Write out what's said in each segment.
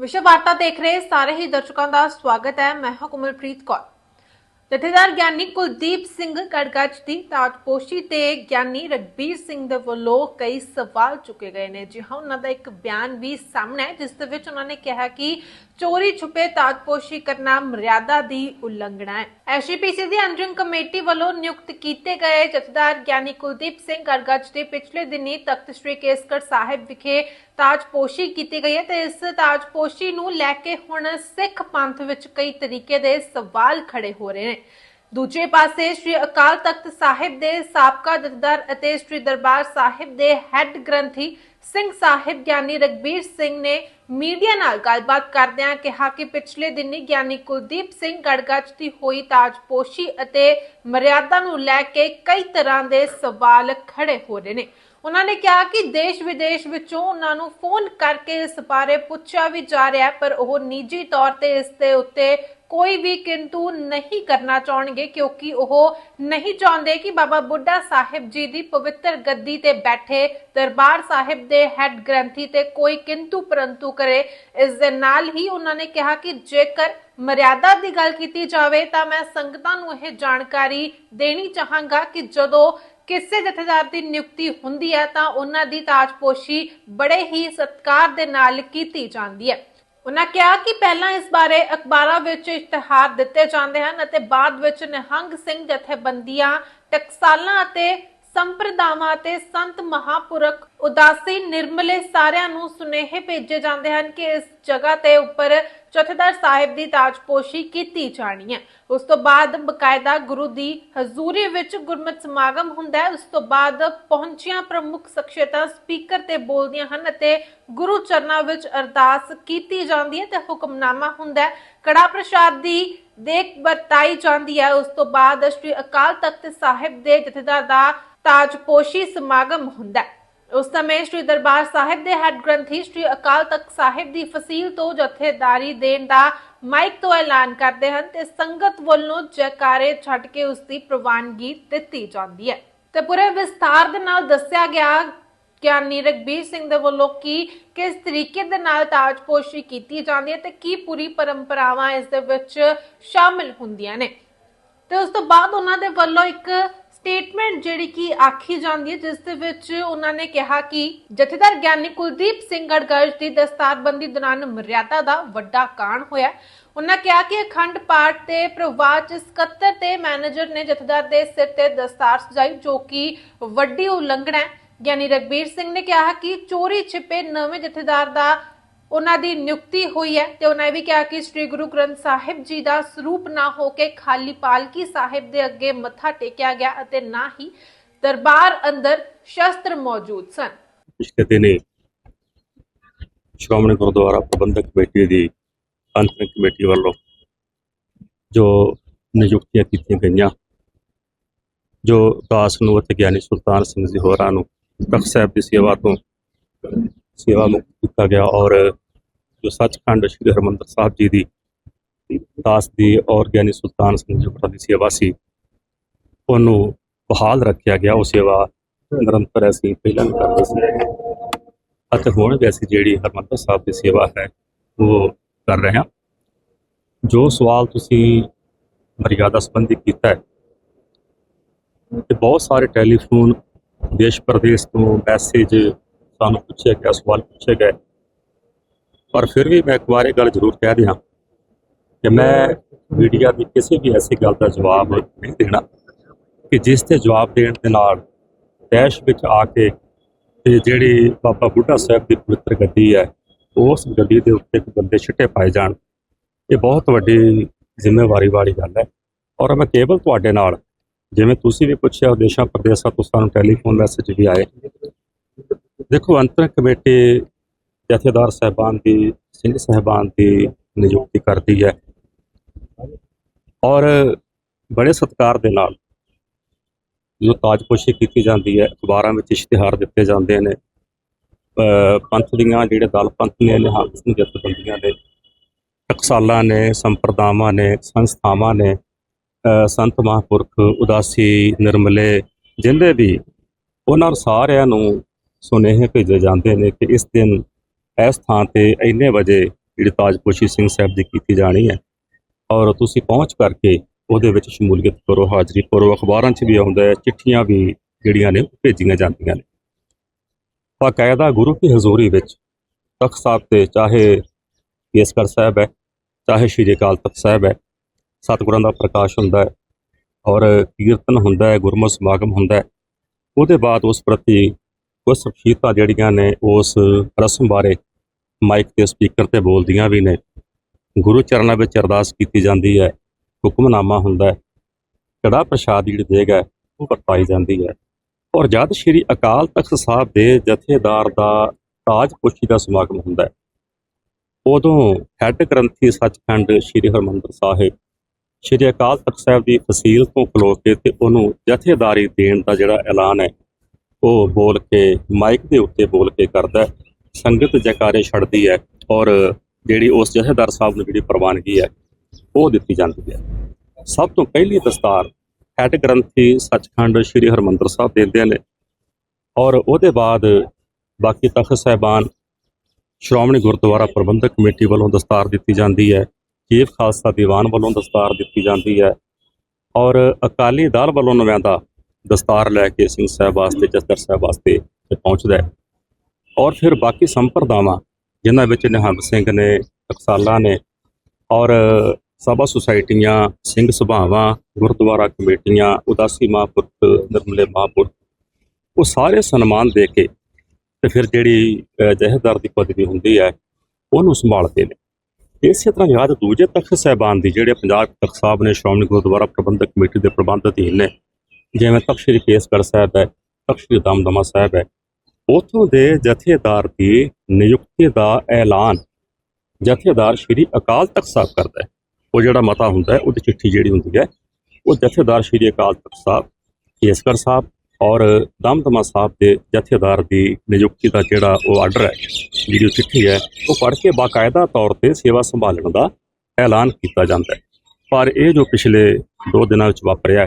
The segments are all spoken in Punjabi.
ਵਿਸ਼ਵ ਵਾਰਤਾ ਦੇਖ ਰਹੇ ਸਾਰੇ ਹੀ ਦਰਸ਼ਕਾਂ ਦਾ ਸਵਾਗਤ ਹੈ। ਮੈਂ ਹਾਂ ਕੁਮਲਪ੍ਰੀਤ ਕੌਰ। ਜਥੇਦਾਰ ਗਿਆਨੀ ਕੁਲਦੀਪ ਸਿੰਘ ਕੜਗੱਜ ਦੀ ਤਾਜਪੋਸ਼ੀ ਤੇ ਗਿਆਨੀ ਰਗਬੀਰ ਸਿੰਘ ਦੇ ਵੱਲੋਂ ਕਈ ਸਵਾਲ ਚੁੱਕੇ ਗਏ ਨੇ। ਜੀ ਹਾਂ, ਉਹਨਾਂ ਦਾ ਇੱਕ ਬਿਆਨ ਵੀ ਸਾਹਮਣੇ ਹੈ ਜਿਸ ਦੇ ਵਿੱਚ ਉਹਨਾਂ ਨੇ ਕਿਹਾ ਕਿ ਚੋਰੀ ਛੁਪੇ ਤਾਜਪੋਸ਼ੀ ਕਰਨਾ ਮਰਿਆਦਾ ਦੀ ਉਲੰਘਣਾ ਹੈ। ਐਸਜੀਪੀਸੀ ਦੀ ਅੰਤਰਿਮ ਕਮੇਟੀ ਵੱਲੋਂ ਨਿਯੁਕਤ ਕੀਤੇ ਗਏ ਜਥੇਦਾਰ ਗਿਆਨੀ ਕੁਲਦੀਪ ਸਿੰਘ ਕੜਗੱਜ ਦੇ ਪਿਛਲੇ ਦਿਨੀ ਤਖਤ ਸ੍ਰੀ ਕੇਸਗੜ੍ਹ ਸਾਹਿਬ ਵਿਖੇ ਤਾਜਪੋਸ਼ੀ ਕੀਤੀ ਗਈ ਹੈ ਤੇ ਇਸ ਤਾਜਪੋਸ਼ੀ ਨੂੰ ਲੈ ਕੇ ਹੁਣ ਸਿੱਖ ਪੰਥ ਵਿੱਚ ਕਈ ਤਰੀਕੇ ਦੇ ਸਵਾਲ ਖੜੇ ਹੋ ਰਹੇ ਨੇ। ਦੂਜੇ ਪਾਸੇ ਸ੍ਰੀ ਅਕਾਲ ਤਖਤ ਸਾਹਿਬ ਦੇ ਸਾਬਕਾ ਜਥੇਦਾਰ ਅਤੇ ਸ੍ਰੀ ਦਰਬਾਰ ਸਾਹਿਬ ਦੇ ਹੈੱਡ ਗ੍ਰੰਥੀ ਸਿੰਘ ਸਾਹਿਬ ਗਿਆਨੀ ਰਗਬੀਰ ਸਿੰਘ ਨੇ ਮੀਡੀਆ ਨਾਲ ਗੱਲਬਾਤ ਕਰਦਿਆਂ ਕਿਹਾ ਕਿ ਪਿਛਲੇ ਦਿਨੀ ਗਿਆਨੀ ਕੁਲਦੀਪ ਸਿੰਘ ਗੜਗੱਜ ਦੀ ਹੋਈ ਤਾਜਪੋਸ਼ੀ ਅਤੇ ਮਰਿਆਦਾ ਨੂੰ ਲੈ ਕੇ ਕਈ ਤਰ੍ਹਾਂ ਦੇ ਸਵਾਲ ਖੜੇ ਹੋ ਰਹੇ ਨੇ। ਉਹਨਾਂ ਨੇ ਕਿਹਾ ਕਿ ਦੇਸ਼ ਵਿਦੇਸ਼ ਵਿੱਚੋਂ ਉਹਨਾਂ ਨੂੰ ਫੋਨ ਕਰਕੇ ਇਸ ਬਾਰੇ ਪੁੱਛਿਆ ਵੀ ਜਾ ਰਿਹਾ ਪਰ ਉਹ ਨਿੱਜੀ ਤੌਰ ਤੇ ਇਸ ਦੇ ਉੱਤੇ ਕੋਈ ਵੀ ਕਿੰਤੂ ਨਹੀਂ ਕਰਨਾ ਚਾਹਣਗੇ ਕਿਉਂਕਿ ਉਹ ਨਹੀਂ ਚਾਹੁੰਦੇ ਕਿ ਬਾਬਾ ਬੁੱਢਾ ਸਾਹਿਬ ਜੀ ਦੀ ਪਵਿੱਤਰ ਗੱਦੀ ਤੇ ਬੈਠੇ, ਦਰਬਾਰ ਸਾਹਿਬ ਦੇ ਹੈੱਡ ਗ੍ਰੰਥੀ ਤੇ ਕੋਈ ਕਿੰਤੂ ਪਰੰਤੂ ਕਰੇ। ਇਸ ਦੇ ਨਾਲ ਹੀ ਉਹਨਾਂ ਨੇ ਕਿਹਾ ਕਿ ਜੇਕਰ ਮਰਿਆਦਾ ਦੀ ਗੱਲ ਕੀਤੀ ਜਾਵੇ ਤਾਂ ਮੈਂ ਸੰਗਤਾਂ ਨੂੰ ਇਹ ਜਾਣਕਾਰੀ ਦੇਣੀ ਚਾਹਾਂਗਾ ਕਿ ਜਦੋਂ ਕਿਸੇ ਜਥੇਦਾਰ ਦੀ ਨਿਯੁਕਤੀ ਹੁੰਦੀ ਹੈ ਤਾਂ ਉਹਨਾਂ ਦੀ ਤਾਜਪੋਸ਼ੀ ਬੜੇ ਹੀ ਸਤਿਕਾਰ ਦੇ ਨਾਲ ਕੀਤੀ ਜਾਂਦੀ ਹੈ। ਉਨ੍ਹਾਂ ਕਿਹਾ ਕਿ ਪਹਿਲਾਂ ਇਸ ਬਾਰੇ ਅਖਬਾਰਾਂ ਵਿੱਚ ਇਸ਼ਤਿਹਾਰ ਦਿੱਤੇ ਜਾਂਦੇ ਹਨ ਅਤੇ ਬਾਅਦ ਵਿੱਚ ਨਿਹੰਗ ਸਿੰਘ ਜਥੇਬੰਦੀਆਂ, ਟਕਸਾਲਾਂ ਅਤੇ ਸੰਪਰਦਾਵਾਂ ਤੇ ਸੰਤ ਮਹਾਪੁਰਖ ਉਦਾਸੀ ਨਿਰਮਲੇ ਸਾਰਿਆਂ ਨੂੰ ਸੁਨੇਹੇ ਭੇਜੇ ਜਾਂਦੇ ਹਨ ਕਿ ਇਸ ਜਗ੍ਹਾ ਤੇ ਉੱਪਰ ਜਥੇਦਾਰ ਸਾਹਿਬ ਦੀ ਤਾਜਪੋਸ਼ੀ ਕੀਤੀ ਜਾਣੀ ਹੈ। ਉਸ ਤੋਂ ਬਾਅਦ ਬਕਾਇਦਾ ਗੁਰੂ ਦੀ ਹਜ਼ੂਰੀ ਵਿੱਚ ਗੁਰਮਤਿ ਸਮਾਗਮ ਹੁੰਦਾ ਹੈ। ਉਸ ਤੋਂ ਬਾਅਦ ਪਹੁੰਚੀਆਂ ਪ੍ਰਮੁੱਖ ਸ਼ਖਸੀਅਤਾਂ ਸਪੀਕਰ ਤੇ ਬੋਲਦੀਆਂ ਹਨ ਅਤੇ ਗੁਰੂ ਚਰਨਾਂ ਵਿੱਚ ਅਰਦਾਸ ਕੀਤੀ ਜਾਂਦੀ ਹੈ ਤੇ ਹੁਕਮਨਾਮਾ ਹੁੰਦਾ ਹੈ। ਕੜਾ ਪ੍ਰਸ਼ਾਦ ਦੀ ਦੇਖ ਬਤਾਈ ਜਾਂਦੀ ਹੈ। ਉਸ ਤੋਂ ਬਾਅਦ ਸ੍ਰੀ ਅਕਾਲ ਤਖਤ ਸਾਹਿਬ ਦੇ ਜਥੇਦਾਰ ਦਾ ਤਾਜਪੋਸ਼ੀ ਸਮਾਗਮ ਹੁੰਦਾ ਹੈ। ਉਸ ਸਮੇਂ ਸ੍ਰੀ ਦਰਬਾਰ ਸਾਹਿਬ ਦੇ ਹੈੱਡ ਗ੍ਰੰਥੀ ਸ੍ਰੀ ਅਕਾਲ ਤਖਤ ਸਾਹਿਬ ਦੀ ਫਸੀਲ ਤੋਂ ਜਥੇਦਾਰੀ ਦੇਣ ਦਾ ਮਾਈਕ ਤੋਂ ਐਲਾਨ ਕਰਦੇ ਹਨ ਤੇ ਸੰਗਤ ਵੱਲੋਂ ਜੈਕਾਰੇ ਛੱਡ ਕੇ ਉਸ ਦੀ ਪ੍ਰਵਾਨਗੀ ਦਿੱਤੀ ਜਾਂਦੀ ਹੈ। ਤੇ ਪੂਰੇ ਵਿਸਥਾਰ ਦੇ ਨਾਲ ਦੱਸਿਆ ਗਿਆ ਗਿਆਨੀ ਰਗਬੀਰ ਸਿੰਘ ਦੇ ਵੱਲੋਂ ਕੀ, ਕਿਸ ਤਰੀਕੇ ਦੇ ਨਾਲ ਤਾਜਪੋਸ਼ੀ ਕੀਤੀ ਜਾਂਦੀ ਹੈ ਤੇ ਕੀ ਪੂਰੀ ਪਰੰਪਰਾਵਾਂ ਇਸ ਦੇ ਵਿੱਚ ਸ਼ਾਮਿਲ ਹੁੰਦੀਆਂ ਨੇ। ਤੇ ਉਸ ਤੋਂ ਬਾਅਦ ਉਹਨਾਂ ਦੇ ਵੱਲੋਂ ਇੱਕ ਸਟੇਟਮੈਂਟ ਜਿਹੜੀ ਕਿ ਆਖੀ ਜਾਂਦੀ ਹੈ, ਜਿਸ ਦੇ ਵਿੱਚ ਉਹਨਾਂ ਨੇ ਕਿਹਾ ਕਿ ਜਥੇਦਾਰ ਗਿਆਨੀ ਕੁਲਦੀਪ ਸਿੰਘ ਗੜਗੜ ਦੀ ਦਸਤਾਰਬੰਦੀ ਦੌਰਾਨ ਮਰਿਆਦਾ ਦਾ ਵੱਡਾ ਕਾਂਡ ਹੋਇਆ। ਉਹਨਾਂ ਕਿਹਾ ਕਿ ਅਖੰਡ ਪਾਠ ਤੇ ਪ੍ਰਵਾਹ ਚ ਸਕੱਤਰ ਤੇ ਮੈਨੇਜਰ ਨੇ ਜਥੇਦਾਰ ਦੇ ਸਿਰ ਤੇ ਦਸਤਾਰ ਸਜਾਈ, ਜੋ ਕਿ ਵੱਡੀ ਉਲੰਘਣਾ ਹੈ। ਗਿਆਨੀ ਰਗਬੀਰ ਸਿੰਘ ਨੇ ਕਿਹਾ ਕਿ ਚੋਰੀ ਛਿਪੇ ਨਵੇਂ ਜਥੇਦਾਰ ਦਾ ਉਹਨਾਂ ਦੀ ਨਿਯੁਕਤੀ ਹੋਈ ਹੈ ਤੇ ਉਹਨਾਂ ਇਹ ਵੀ ਕਿਹਾ ਕਿ ਸ੍ਰੀ ਗੁਰੂ ਗ੍ਰੰਥ ਸਾਹਿਬ ਜੀ ਦਾ ਸਰੂਪ ਨਾ ਹੋ ਕੇ ਖਾਲੀ ਪਾਲਕੀ ਸਾਹਿਬ ਦੇ ਅੱਗੇ ਮੱਥਾ ਟੇਕਿਆ ਗਿਆ ਅਤੇ ਨਾ ਹੀ ਦਰਬਾਰ ਅੰਦਰ ਸ਼ਸਤਰ ਮੌਜੂਦ ਸਨ। ਪਿਛਲੇ ਦਿਨੇ ਸ਼੍ਰੋਮਣੀ ਗੁਰਦੁਆਰਾ ਪ੍ਰਬੰਧਕ ਕਮੇਟੀ ਦੀ ਅੰਤਰਿਮ ਕਮੇਟੀ ਵੱਲੋਂ ਜੋ ਨਿਯੁਕਤੀਆਂ ਕੀਤੀਆਂ ਗਈਆਂ, ਜੋ ਦਾਸ ਨੂੰ ਅਤੇ ਗਿਆਨੀ ਸੁਲਤਾਨ ਸਿੰਘ ਜੀ ਹੋਰਾਂ ਨੂੰ ਤਖਤ ਸਾਹਿਬ ਦੀ ਸੇਵਾ ਤੋਂ ਸੇਵਾ ਮੁਕਤ ਕੀਤਾ ਗਿਆ ਔਰ ਜੋ ਸੱਚਖੰਡ ਸ੍ਰੀ ਹਰਿਮੰਦਰ ਸਾਹਿਬ ਜੀ ਦੀ ਦਾਸ ਦੀ ਔਰ ਗਿਆਨੀ ਸੁਲਤਾਨ ਸਿੰਘ ਜੀ ਦੀ ਸੇਵਾ ਸੀ, ਉਹਨੂੰ ਬਹਾਲ ਰੱਖਿਆ ਗਿਆ। ਉਹ ਸੇਵਾ ਨਿਰੰਤਰ ਅਸੀਂ ਪਹਿਲਾਂ ਵੀ ਕਰਦੇ ਸੀ ਅਤੇ ਹੁਣ ਵੀ ਅਸੀਂ ਜਿਹੜੀ ਹਰਮੰਦਰ ਸਾਹਿਬ ਦੀ ਸੇਵਾ ਹੈ, ਉਹ ਕਰ ਰਹੇ ਹਾਂ। ਜੋ ਸਵਾਲ ਤੁਸੀਂ ਮਰਿਆਦਾ ਸੰਬੰਧੀ ਕੀਤਾ ਹੈ ਤੇ ਬਹੁਤ ਸਾਰੇ ਟੈਲੀਫੋਨ ਦੇਸ਼ ਪ੍ਰਦੇਸ਼ ਤੋਂ ਮੈਸੇਜ ਸਾਨੂੰ ਪੁੱਛਿਆ ਗਿਆ, ਸਵਾਲ ਪੁੱਛੇ ਗਏ। ਪਰ ਫਿਰ ਵੀ ਮੈਂ ਇੱਕ ਵਾਰ ਇਹ ਗੱਲ ਜ਼ਰੂਰ ਕਹਿ ਦਿਆਂ ਕਿ ਮੈਂ ਮੀਡੀਆ ਦੀ ਕਿਸੇ ਵੀ ਐਸੀ ਗੱਲ ਦਾ ਜਵਾਬ ਨਹੀਂ ਦੇਣਾ ਕਿ ਜਿਸ ਤੇ ਜਵਾਬ ਦੇਣ ਦੇ ਨਾਲ ਦੇਸ਼ ਵਿੱਚ ਆ ਕੇ ਤੇ ਜਿਹੜੀ ਬਾਬਾ ਬੁੱਢਾ ਸਾਹਿਬ ਦੀ ਪਵਿੱਤਰ ਗੱਦੀ ਹੈ, ਉਸ ਗੱਦੀ ਦੇ ਉੱਤੇ ਇੱਕ ਬੰਦੇ ਛਿੱਟੇ ਪਾਏ ਜਾਣ, ਇਹ ਬਹੁਤ ਵੱਡੀ ਜ਼ਿੰਮੇਵਾਰੀ ਵਾਲੀ ਗੱਲ ਹੈ। ਔਰ ਮੈਂ ਕੇਵਲ ਤੁਹਾਡੇ ਨਾਲ, ਜਿਵੇਂ ਤੁਸੀਂ ਵੀ ਪੁੱਛਿਆ ਦੇਸ਼ਾਂ ਪ੍ਰਦੇਸ਼ਾਂ ਤੋਂ ਸਾਨੂੰ ਟੈਲੀਫੋਨ ਮੈਸੇਜ ਵੀ ਆਏ ਦੇਖੋ ਅੰਤਰ ਕਮੇਟੀ ਜਥੇਦਾਰ ਸਾਹਿਬਾਨ ਦੀ, ਸਿੰਘ ਸਾਹਿਬਾਨ ਦੀ ਨਿਯੁਕਤੀ ਕਰਦੀ ਹੈ। ਔਰ ਬੜੇ ਸਤਿਕਾਰ ਦੇ ਨਾਲ ਜੋ ਤਾਜਪੋਸ਼ੀ ਕੀਤੀ ਜਾਂਦੀ ਹੈ, ਅਖਬਾਰਾਂ ਵਿੱਚ ਇਸ਼ਤਿਹਾਰ ਦਿੱਤੇ ਜਾਂਦੇ ਨੇ। ਪੰਥ ਦੀਆਂ ਜਿਹੜੇ ਦਲ ਪੰਥ ਨੇ, ਨਿਹੰਗ ਸਿੰਘ ਜਥੇਬੰਦੀਆਂ ਨੇ, ਟਕਸਾਲਾਂ ਨੇ, ਸੰਪਰਦਾਵਾਂ ਨੇ, ਸੰਸਥਾਵਾਂ ਨੇ ਸੰਤ ਮਹਾਂਪੁਰਖ, ਉਦਾਸੀ, ਨਿਰਮਲੇ ਜਿੰਦੇ ਵੀ, ਉਹਨਾਂ ਸਾਰਿਆਂ ਨੂੰ ਸੁਨੇਹੇ ਭੇਜੇ ਜਾਂਦੇ ਨੇ ਕਿ ਇਸ ਦਿਨ ਇਸ ਥਾਂ ਤੇ ਇੰਨੇ ਵਜੇ ਜਿਹੜੀ ਤਾਜਪੋਸ਼ੀ ਸਿੰਘ ਸਾਹਿਬ ਦੀ ਕੀਤੀ ਜਾਣੀ ਹੈ। ਔਰ ਤੁਸੀਂ ਪਹੁੰਚ ਕਰਕੇ ਉਹਦੇ ਵਿੱਚ ਸ਼ਮੂਲੀਅਤ ਕਰੋ, ਹਾਜ਼ਰੀ ਭਰੋ, ਅਖਬਾਰਾਂ 'ਚ ਵੀ ਆਉਂਦਾ ਹੈ, ਚਿੱਠੀਆਂ ਵੀ ਜਿਹੜੀਆਂ ਨੇ ਭੇਜੀਆਂ ਜਾਂਦੀਆਂ ਨੇ। ਬਾਕਾਇਦਾ ਗੁਰੂ ਕੀ ਹਜ਼ੂਰੀ ਵਿੱਚ ਤਖਤ ਸਾਹਿਬ ਤੇ ਚਾਹੇ ਕੇਸਗੜ੍ਹ ਸਾਹਿਬ ਹੈ, ਚਾਹੇ ਸ਼੍ਰੀ ਅਕਾਲ ਤਖਤ ਸਾਹਿਬ ਹੈ, ਸਤਿਗੁਰਾਂ ਦਾ ਪ੍ਰਕਾਸ਼ ਹੁੰਦਾ ਹੈ ਔਰ ਕੀਰਤਨ ਹੁੰਦਾ ਹੈ ਗੁਰਮਤਿ ਸਮਾਗਮ ਹੁੰਦਾ ਹੈ। ਉਹਦੇ ਬਾਅਦ ਉਸ ਪ੍ਰਤੀ ਕੁਝ ਸ਼ਖਸੀਅਤਾਂ ਜਿਹੜੀਆਂ ਨੇ ਉਸ ਰਸਮ ਬਾਰੇ ਮਾਈਕ ਤੇ ਸਪੀਕਰ ਤੇ ਬੋਲਦੀਆਂ ਵੀ ਨੇ। ਗੁਰੂ ਚਰਨਾਂ ਵਿੱਚ ਅਰਦਾਸ ਕੀਤੀ ਜਾਂਦੀ ਹੈ, ਹੁਕਮਨਾਮਾ ਹੁੰਦਾ ਹੈ। ਕੜਾ ਪ੍ਰਸ਼ਾਦ ਜਿਹੜੀ ਦੇਗਾ, ਉਹ ਵਰਤਾਈ ਜਾਂਦੀ ਹੈ। ਔਰ ਜਦ ਸ਼੍ਰੀ ਅਕਾਲ ਤਖਤ ਸਾਹਿਬ ਦੇ ਜਥੇਦਾਰ ਦਾ ਤਾਜ ਪੁਸ਼ੀ ਦਾ ਸਮਾਗਮ ਹੁੰਦਾ ਹੈ, ਉਦੋਂ ਹੈੱਡ ਗ੍ਰੰਥੀ ਸੱਚਖੰਡ ਸ਼੍ਰੀ ਹਰਮੰਦਰ ਸਾਹਿਬ, ਸ਼੍ਰੀ ਅਕਾਲ ਤਖਤ ਸਾਹਿਬ ਦੀ ਫਸੀਲ ਤੋਂ ਖਲੋ ਕੇ ਤੇ ਉਹਨੂੰ ਜਥੇਦਾਰੀ ਦੇਣ ਦਾ ਜਿਹੜਾ ਐਲਾਨ ਹੈ ਉਹ ਬੋਲ ਕੇ ਮਾਈਕ ਦੇ ਉੱਤੇ ਬੋਲ ਕੇ ਕਰਦਾ ਸੰਗਤ ਜੈਕਾਰੇ ਛੱਡਦੀ ਹੈ ਔਰ ਜਿਹੜੀ ਉਸ ਜਥੇਦਾਰ ਸਾਹਿਬ ਨੂੰ ਜਿਹੜੀ ਪ੍ਰਵਾਨਗੀ ਹੈ, ਉਹ ਦਿੱਤੀ ਜਾਂਦੀ ਹੈ। ਸਭ ਤੋਂ ਪਹਿਲੀ ਦਸਤਾਰ ਹੈੱਡ ਗ੍ਰੰਥੀ ਸੱਚਖੰਡ ਸ੍ਰੀ ਹਰਮੰਦਰ ਸਾਹਿਬ ਦਿੰਦੇ ਨੇ ਔਰ ਉਹਦੇ ਬਾਅਦ ਬਾਕੀ ਤਖਤ ਸਾਹਿਬਾਨ, ਸ਼੍ਰੋਮਣੀ ਗੁਰਦੁਆਰਾ ਪ੍ਰਬੰਧਕ ਕਮੇਟੀ ਵੱਲੋਂ ਦਸਤਾਰ ਦਿੱਤੀ ਜਾਂਦੀ ਹੈ ਚੀਫ ਖਾਲਸਾ ਦੀਵਾਨ ਵੱਲੋਂ ਦਸਤਾਰ ਦਿੱਤੀ ਜਾਂਦੀ ਹੈ ਔਰ ਅਕਾਲੀ ਦਲ ਵੱਲੋਂ ਨੁਮਾਇੰਦਾ ਦਸਤਾਰ ਲੈ ਕੇ ਸਿੰਘ ਸਾਹਿਬ ਵਾਸਤੇ ਜਸਦਰ ਸਾਹਿਬ ਵਾਸਤੇ ਪਹੁੰਚਦਾ ਹੈ। ਔਰ ਫਿਰ ਬਾਕੀ ਸੰਪਰਦਾਵਾਂ ਜਿਨ੍ਹਾਂ ਵਿੱਚ ਨਿਹੰਗ ਸਿੰਘ ਨੇ ਟਕਸਾਲਾਂ ਨੇ ਔਰ ਸਭਾ ਸੁਸਾਇਟੀਆਂ ਸਿੰਘ ਸਭਾਵਾਂ ਗੁਰਦੁਆਰਾ ਕਮੇਟੀਆਂ ਉਦਾਸੀ ਮਹਾਂਪੁਰਖ ਨਿਰਮਲੇ ਮਹਾਂਪੁਰਖ ਉਹ ਸਾਰੇ ਸਨਮਾਨ ਦੇ ਕੇ ਤੇ ਫਿਰ ਜਿਹੜੀ ਅਹ, ਦੀ ਪਦਵੀ ਹੁੰਦੀ ਹੈ ਉਹਨੂੰ ਸੰਭਾਲਦੇ ਨੇ। ਇਸੇ ਤਰ੍ਹਾਂ ਯਾਦ ਦੂਜੇ ਤਖਤ ਸਾਹਿਬਾਨ ਦੀ ਜਿਹੜੇ ਪੰਜਾਬ ਤਖਤ ਸਾਹਿਬ ਨੇ ਸ਼੍ਰੋਮਣੀ ਗੁਰਦੁਆਰਾ ਪ੍ਰਬੰਧਕ ਕਮੇਟੀ ਦੇ ਪ੍ਰਬੰਧ ਅਧੀਨ ਨੇ ਜਿਵੇਂ ਤਖਤ ਸ੍ਰੀ ਕੇਸਗੜ੍ਹ ਸਾਹਿਬ ਹੈ, ਤਖਤ ਸ੍ਰੀ ਦਮਦਮਾ ਸਾਹਿਬ ਹੈ, ਉਥੋਂ ਦੇ ਜਥੇਦਾਰ ਦੀ ਨਿਯੁਕਤੀ ਦਾ ਐਲਾਨ ਜਥੇਦਾਰ ਸ੍ਰੀ ਅਕਾਲ ਤਖਤ ਸਾਹਿਬ ਕਰਦਾ ਹੈ। ਉਹ ਜਿਹੜਾ ਮਤਾ ਹੁੰਦਾ ਹੈ, ਉਹਦੀ ਚਿੱਠੀ ਜਿਹੜੀ ਹੁੰਦੀ ਹੈ, ਉਹ ਜਥੇਦਾਰ ਸ੍ਰੀ ਅਕਾਲ ਤਖਤ ਸਾਹਿਬ, ਕੇਸਗੜ੍ਹ ਸਾਹਿਬ ਔਰ ਦਮਦਮਾ ਸਾਹਿਬ ਦੇ ਜਥੇਦਾਰ ਦੀ ਨਿਯੁਕਤੀ ਦਾ ਜਿਹੜਾ ਉਹ ਆਰਡਰ ਹੈ, ਜਿਹੜੀ ਉਹ ਚਿੱਠੀ ਹੈ, ਉਹ ਪੜ੍ਹ ਕੇ ਬਾਕਾਇਦਾ ਤੌਰ ਤੇ ਸੇਵਾ ਸੰਭਾਲਣ ਦਾ ਐਲਾਨ ਕੀਤਾ ਜਾਂਦਾ ਹੈ। ਪਰ ਇਹ ਜੋ ਪਿਛਲੇ 2 ਦਿਨਾਂ ਵਿੱਚ ਵਾਪਰਿਆ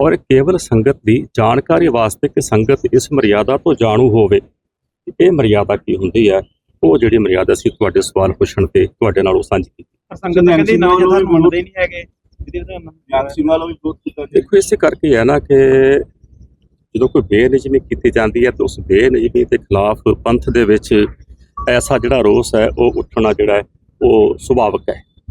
ਔਰ ਕੇਵਲ ਸੰਗਤ ਦੀ ਜਾਣਕਾਰੀ ਵਾਸਤੇ ਕਿ ਸੰਗਤ ਇਸ ਮਰਿਆਦਾ ਤੋਂ ਜਾਣੂ ਹੋਵੇ ਇਹ ਮਰਿਆਦਾ ਕੀ ਹੁੰਦੀ ਹੈ ਉਹ ਜਿਹੜੀ ਮਰਿਆਦਾ ਸੀ ਤੁਹਾਡੇ ਸਵਾਲ ਪੁੱਛਣ ਤੇ ਤੁਹਾਡੇ ਨਾਲ ਉਹ ਸਾਂਝੀ ਕੀਤੀ। ਸੰਗਤ ਕਹਿੰਦੀ ਨਾ ਜਥਾ ਮੰਨਦੇ ਨਹੀਂ ਹੈਗੇ ਦੇਖੋ ਇਸੇ ਕਰਕੇ ਹੈ ਨਾ ਕਿ ਜਦੋਂ ਕੋਈ ਬੇਨਿਯਮੀ ਕੀਤੀ ਜਾਂਦੀ ਹੈ ਤਾਂ ਉਸ ਬੇਨਿਯਮੀ ਦੇ ਖਿਲਾਫ ਪੰਥ ਦੇ ਵਿੱਚ ਐਸਾ ਜਿਹੜਾ ਰੋਸ ਹੈ ਉਹ ਉੱਠਣਾ ਜਿਹੜਾ ਹੈ ਉਹ ਸੁਭਾਵਕ ਹੈ।